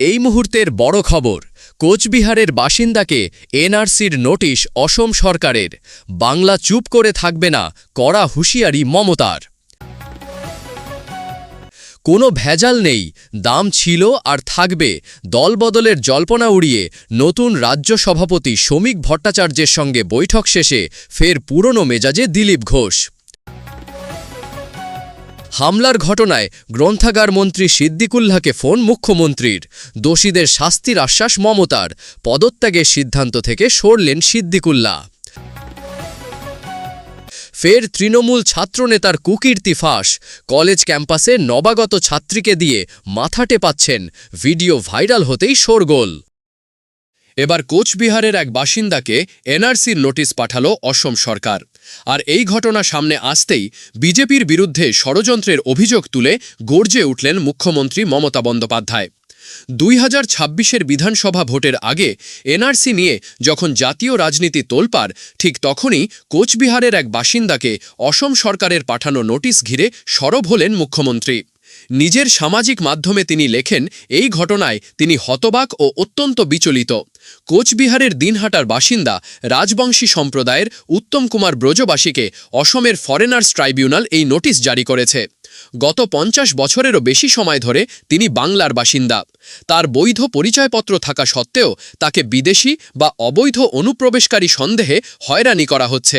এই মুহূর্তের বড় খবর, কোচবিহারের বাসিন্দাকে এনআরসির নোটিশ অসম সরকারের। বাংলা চুপ করে থাকবে না, কড়া হুঁশিয়ারি মমতার। কোনো ভেজাল নেই, দাম ছিল আর থাকবে, দলবদলের জল্পনা উড়িয়ে নতুন রাজ্য সভাপতি শ্রমিক ভট্টাচার্যের সঙ্গে বৈঠক শেষে ফের পুরনো মেজাজে দিলীপ ঘোষ। হামলার ঘটনায় গ্রন্থাগার মন্ত্রী সিদ্দিকুল্লাহকে ফোন মুখ্যমন্ত্রীর। দোষীদের শাস্তির আশ্বাস মমতার। পদত্যাগের সিদ্ধান্ত থেকে সরলেন সিদ্দিকুল্লাহ। ফের তৃণমূল ছাত্রনেতার কুকীর্তি ফাঁস। কলেজ ক্যাম্পাসে নবাগত ছাত্রীকে দিয়ে মাথা টেপাচ্ছেন। ভিডিও ভাইরাল হতেই শোরগোল। এবার কোচবিহারের এক বাসিন্দাকে এনআরসির নোটিশ পাঠালো অসম সরকার। আর এই ঘটনা সামনে আসতেই বিজেপির বিরুদ্ধে ষড়যন্ত্রের অভিযোগ তুলে গর্জে উঠলেন মুখ্যমন্ত্রী মমতা বন্দ্যোপাধ্যায়। দুই হাজার ছাব্বিশের বিধানসভা ভোটের আগে এনআরসি নিয়ে যখন জাতীয় রাজনীতি তোলপাড়, ঠিক তখনই কোচবিহারের এক বাসিন্দাকে অসম সরকারের পাঠানো নোটিশ ঘিরে সরব হলেন মুখ্যমন্ত্রী। নিজের সামাজিক মাধ্যমে তিনি লেখেন, এই ঘটনায় তিনি হতবাক ও অত্যন্ত বিচলিত। কোচবিহারের দিনহাটার বাসিন্দা, রাজবংশী সম্প্রদায়ের উত্তম কুমার ব্রজবাসীকে অসমের ফরেনার্স ট্রাইব্যুনাল এই নোটিশ জারি করেছে। গত পঞ্চাশ বছরেরও বেশি সময় ধরে তিনি বাংলার বাসিন্দা। তার বৈধ পরিচয়পত্র থাকা সত্ত্বেও তাকে বিদেশি বা অবৈধ অনুপ্রবেশকারী সন্দেহে হয়রানি করা হচ্ছে।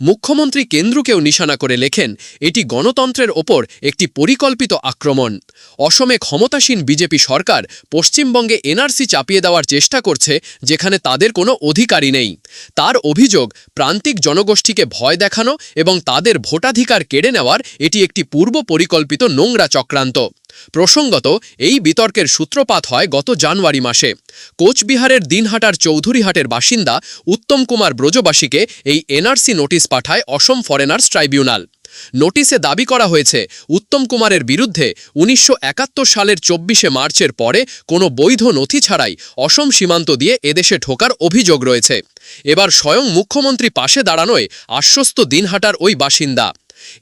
মুখ্যমন্ত্রী কেন্দ্রকেও নিশানা করে লেখেন, এটি গণতন্ত্রের ওপর একটি পরিকল্পিত আক্রমণ। অসমে ক্ষমতাসীন বিজেপি সরকার পশ্চিমবঙ্গে এনআরসি চাপিয়ে দেওয়ার চেষ্টা করছে, যেখানে তাদের কোনো অধিকারই নেই। তার অভিযোগ, প্রান্তিক জনগোষ্ঠীকে ভয় দেখানো এবং তাদের ভোটাধিকার কেড়ে নেওয়ার এটি একটি পূর্ব পরিকল্পিত নোংরা চক্রান্ত। প্রসঙ্গত, এই বিতর্কের সূত্রপাত হয় গত জানুয়ারি মাসে। কোচবিহারের দিনহাটার চৌধুরীহাটের বাসিন্দা উত্তম কুমার ব্রজবাসীকে এই এনআরসি নোটিশ পাঠায় অসম ফরেনার্স ট্রাইব্যুনাল। নোটিশে দাবি করা হয়েছে, উত্তম কুমারের বিরুদ্ধে উনিশশো একাত্তর সালের চব্বিশে মার্চের পরে কোনো বৈধ নথি ছাড়াই অসম সীমান্ত দিয়ে এদেশে ঢোকার অভিযোগ রয়েছে। এবার স্বয়ং মুখ্যমন্ত্রী পাশে দাঁড়ানোয় আশ্বস্ত দিনহাটার ওই বাসিন্দা।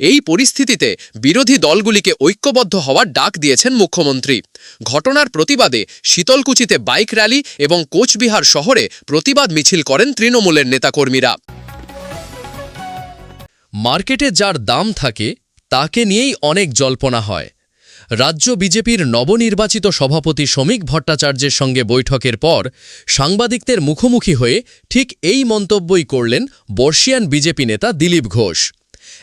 এই পরিস্থিতিতে বিরোধী দলগুলিকে ঐক্যবদ্ধ হওয়ার ডাক দিয়েছেন মুখ্যমন্ত্রী। ঘটনার প্রতিবাদে শীতলকুচিতে বাইক র্যালি এবং কোচবিহার শহরে প্রতিবাদ মিছিল করেন তৃণমূলের নেতাকর্মীরা। মার্কেটে যার দাম থাকে, তাকে নিয়েই অনেক জল্পনা হয়। রাজ্য বিজেপির নবনির্বাচিত সভাপতি শ্রমিক ভট্টাচার্যের সঙ্গে বৈঠকের পর সাংবাদিকদের মুখোমুখি হয়ে ঠিক এই মন্তব্যই করলেন বর্ষিয়ান বিজেপি নেতা দিলীপ ঘোষ।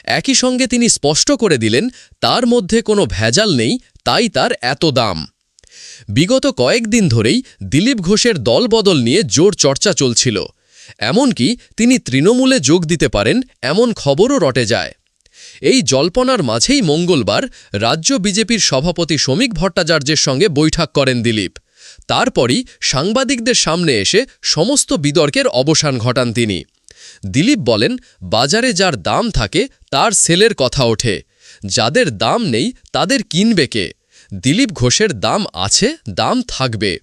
একই সঙ্গে তিনি স্পষ্ট করে দিলেন, তার মধ্যে কোনো ভেজাল নেই, তাই তার এত দাম। বিগত কয়েকদিন ধরেই দিলীপ ঘোষের দলবদল নিয়ে জোর চর্চা চলছিল। এমনকি তিনি তৃণমূলে যোগ দিতে পারেন, এমন খবরও রটে যায়। এই জল্পনার মাঝেই মঙ্গলবার রাজ্য বিজেপির সভাপতি শ্রমিক ভট্টাচার্যের সঙ্গে বৈঠক করেন দিলীপ। তারপরই সাংবাদিকদের সামনে এসে সমস্ত বিতর্কের অবসান ঘটান তিনি। দিলীপ বলেন, বাজারে যার দাম থাকে, তার সেলের কথা ওঠে। যাদের দাম নেই, তাদের কিনবে কে? দিলীপ ঘোষের দাম আছে, দাম থাকবে।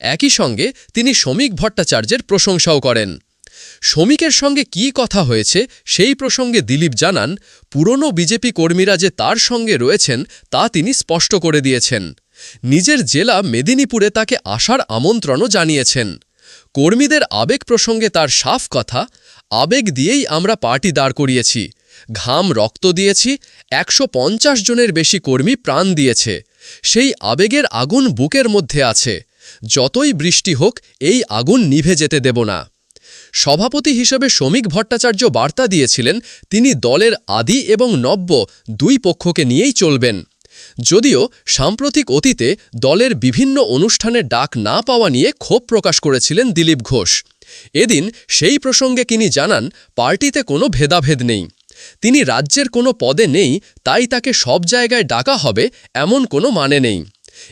একই সঙ্গে তিনি শ্রমিক ভট্টাচার্যের প্রশংসাও করেন। শ্রমিকের সঙ্গে কি কথা হয়েছে, সেই প্রসঙ্গে দিলীপ জানান, পুরনো বিজেপি কর্মীরা যে তার সঙ্গে রয়েছেন, তা তিনি স্পষ্ট করে দিয়েছেন। নিজের জেলা মেদিনীপুরে তাকে আসার আমন্ত্রণও জানিয়েছেন। কর্মীদের আবেগ প্রসঙ্গে তার সাফ কথা, আবেগ দিয়েই আমরা পার্টি দাঁড় করিয়েছি। ঘাম রক্ত দিয়েছি, একশো পঞ্চাশ জনের বেশি কর্মী প্রাণ দিয়েছে। সেই আবেগের আগুন বুকের মধ্যে আছে। যতই বৃষ্টি হোক, এই আগুন নিভে যেতে দেব না। সভাপতি হিসেবে শ্রমিক ভট্টাচার্য বার্তা দিয়েছিলেন, তিনি দলের আদি এবং নব্য দুই পক্ষকে নিয়েই চলবেন। যদিও সাম্প্রতিক অতীতে দলের বিভিন্ন অনুষ্ঠানে ডাক না পাওয়া নিয়ে ক্ষোভ প্রকাশ করেছিলেন দিলীপ ঘোষ। এদিন সেই প্রসঙ্গে তিনি জানান, পার্টিতে কোনো ভেদাভেদ নেই। তিনি রাজ্যের কোনো পদে নেই, তাই তাকে সব জায়গায় ডাকা হবে এমন কোনো মানে নেই।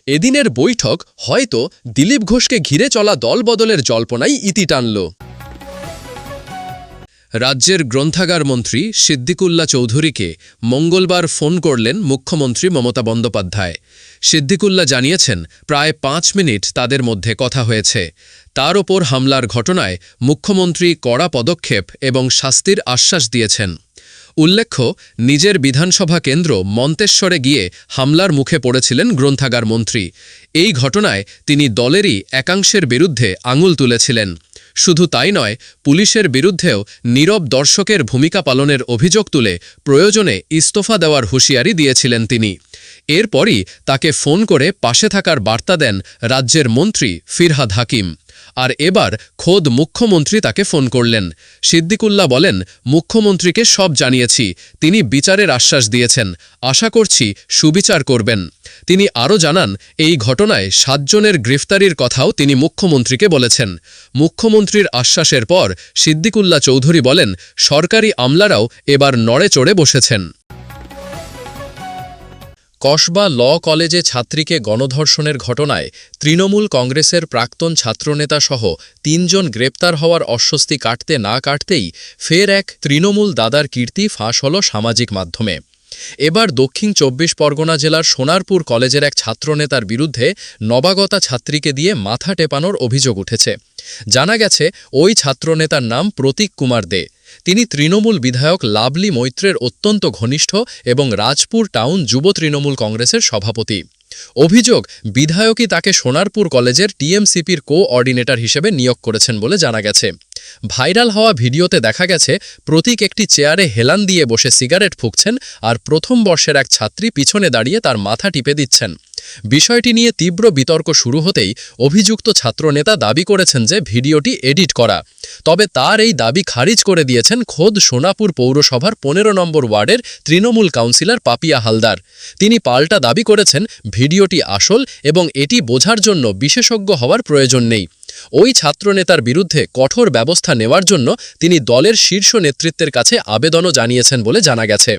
এদিনের বৈঠক হয়তো দিলীপ ঘোষকে ঘিরে চলা দলবদলের জল্পনাই ইতি টানল। রাজ্যের গ্রন্থাগার মন্ত্রী সিদ্দিকুল্লা চৌধুরীকে মঙ্গলবার ফোন করলেন মুখ্যমন্ত্রী মমতা বন্দ্যোপাধ্যায়। সিদ্দিকুল্লা জানিয়েছেন, প্রায় পাঁচ মিনিট তাদের মধ্যে কথা হয়েছে। তার ওপর হামলার ঘটনায় মুখ্যমন্ত্রী কড়া পদক্ষেপ এবং শাস্তির আশ্বাস দিয়েছেন। উল্লেখ্য, নিজের বিধানসভা কেন্দ্র মন্তেশ্বরে গিয়ে হামলার মুখে পড়েছিলেন গ্রন্থাগার মন্ত্রী। এই ঘটনায় তিনি দলেরই একাংশের বিরুদ্ধে আঙুল তুলেছিলেন। শুধু তাই নয়, পুলিশের বিরুদ্ধেও নীরব দর্শকের ভূমিকা পালনের অভিযোগ তুলে প্রয়োজনে ইস্তফা দেওয়ার হুঁশিয়ারি দিয়েছিলেন তিনি। এরপরই তাকে ফোন করে পাশে থাকার বার্তা দেন রাজ্যের মন্ত্রী ফিরহাদ হাকিম। আর এবার খোদ মুখ্যমন্ত্রী তাকে ফোন করলেন। সিদ্দিকুল্লাহ বলেন, মুখ্যমন্ত্রীকে সব জানিয়েছি। তিনি বিচারের আশ্বাস দিয়েছেন। আশা করছি সুবিচার করবেন। তিনি আরও জানান, এই ঘটনায় সাতজনের গ্রেফতারির কথাও তিনি মুখ্যমন্ত্রীকে বলেছেন। মুখ্যমন্ত্রীর আশ্বাসের পর সিদ্দিকুল্লা চৌধুরী বলেন, সরকারি আমলারাও এবার নড়ে চড়ে বসেছেন। কসবা ল কলেজে ছাত্রীকে গণধর্ষণের ঘটনায় তৃণমূল কংগ্রেসের প্রাক্তন ছাত্রনেতা সহ তিনজন গ্রেপ্তার হওয়ার অস্বস্তি কাটতে না কাটতেই ফের এক তৃণমূল দাদার কীর্তি ফাঁস হল সামাজিক মাধ্যমে। এবার দক্ষিণ চব্বিশ পরগনা জেলার সোনারপুর কলেজের এক ছাত্রনেতার বিরুদ্ধে নবাগতা ছাত্রীকে দিয়ে মাথা টেপানোর অভিযোগ উঠেছে। জানা গেছে, ওই ছাত্রনেতার নাম প্রতীক কুমার দে। তিনি তৃণমূল বিধায়ক লাভলি মৈত্রের অত্যন্ত ঘনিষ্ঠ এবং রাজপুর টাউন যুব তৃণমূল কংগ্রেসের সভাপতি। অভিযোগ, বিধায়কই তাকে সোনারপুর কলেজের টিএমসিপির কোঅর্ডিনেটর হিসেবে নিয়োগ করেছেন বলে জানা গেছে। ভাইরাল হওয়া ভিডিওতে দেখা গেছে, প্রতীক একটি চেয়ারে হেলান দিয়ে বসে সিগারেট ফুঁকছেন আর প্রথম বর্ষের এক ছাত্রী পিছনে দাঁড়িয়ে তার মাথা টিপে দিচ্ছেন। বিষয়টি নিয়ে তীব্র বিতর্ক শুরু হতেই অভিযুক্ত ছাত্রনেতা দাবি করেছেন যে ভিডিওটি এডিট করা। তবে তার এই দাবি খারিজ করে দিয়েছেন খোদ সোনাপুর পৌরসভার পনেরো নম্বর ওয়ার্ডের তৃণমূল কাউন্সিলর পাপিয়া হালদার। তিনি পাল্টা দাবি করেছেন, ভিডিওটি আসল এবং এটি বোঝার জন্য বিশেষজ্ঞ হওয়ার প্রয়োজন নেই। ওই ছাত্রনেতার বিরুদ্ধে কঠোর ব্যবস্থা নেওয়ার জন্য তিনি দলের শীর্ষ নেতৃত্বের কাছে আবেদনও জানিয়েছেন বলে জানা গেছে।